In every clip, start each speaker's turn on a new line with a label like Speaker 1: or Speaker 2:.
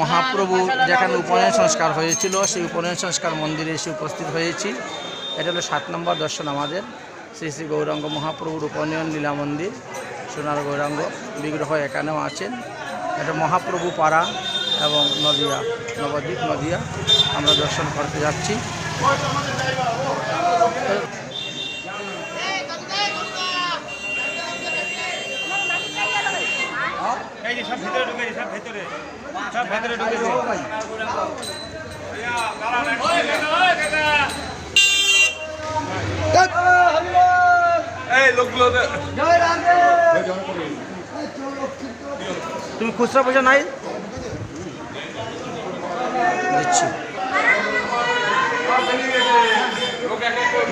Speaker 1: মহাপ্রভু যেখানে উপনয়ন সংস্কার হয়েছিল, সেই উপনয়ন সংস্কার মন্দিরে এসে উপস্থিত হয়েছি। এটা হলো সাত নম্বর দর্শন আমাদের। শ্রী শ্রী গৌরাঙ্গ মহাপ্রভুর উপনয়ন লীলা মন্দির, সোনার গৌরাঙ্গ বিগ্রহ এখানেও আছেন। এটা মহাপ্রভু পাড়া এবং নদিয়া, নবদ্বীপ নদিয়া। আমরা দর্শন করতে যাচ্ছি
Speaker 2: এই যে সব ভেতরে ঢুকে সব ভেতরে সব ভেতরে ঢুকেছে এই লোকগুলো
Speaker 1: তুমি খুচরা পয়সা নাই দিচ্ছি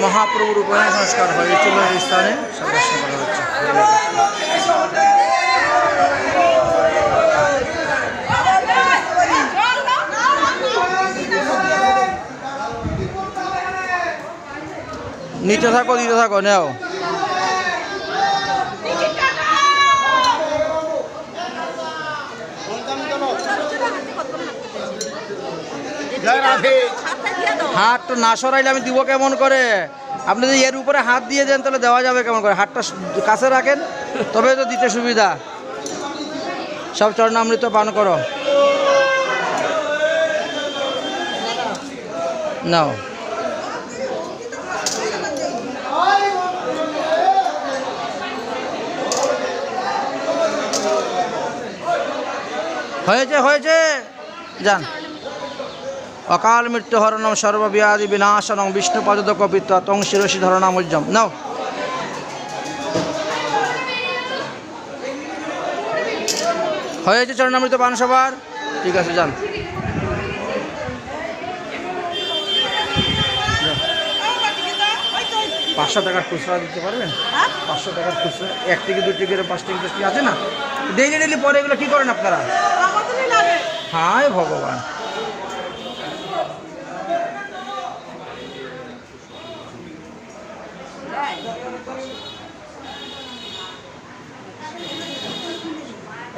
Speaker 1: মহাপ্রভুর উপনয়ন সংস্কার হয়েছিল এই স্থানে সব দর্শন করা হচ্ছে নিতে থাকো দিতে থাকো নেও। হাতটা না সরাইলে আমি দিব কেমন করে? আপনি যদি এর উপরে হাত দিয়ে দেন তাহলে দেওয়া যাবে কেমন করে? হাতটা কাছে রাখেন তবে তো দিতে সুবিধা। সব চরণামৃত পান করো। নাও। হয়েছে হয়েছে। যান। অকাল মৃত্যু হরণম সর্বব্যাধি বিনাশনম বিষ্ণু পদ কপিত্ব তং শিরসি ধরণামুজ্জম নাও। হয়েছে চরণামৃত পান সবার ঠিক আছে যান। পাঁচশো টাকার খুচরা দিতে পারবেন? পাঁচশো টাকার খুচরা। এক থেকে দু টিকিট পাঁচ টিকিট আছে না? ডেইলি ডেইলি পরে এগুলো কী করেন আপনারা? হায় ভগবান।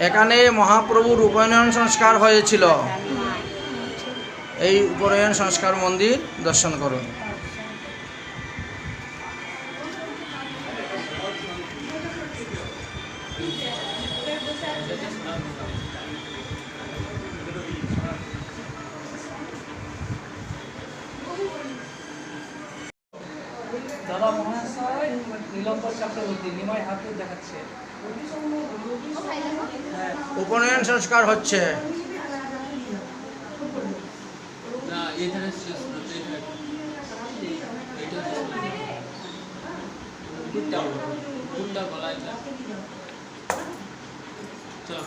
Speaker 1: এখানে মহাপ্রভুর উপনয়ন সংস্কার হয়েছিল। এই উপনয়ন সংস্কার মন্দির দর্শন করুন।
Speaker 3: নীলম্বর চক্রবর্তী নিমাই হাতে দেখাচ্ছে হ্যাঁ
Speaker 1: উপনয়ন সংস্কার হচ্ছে
Speaker 4: চল।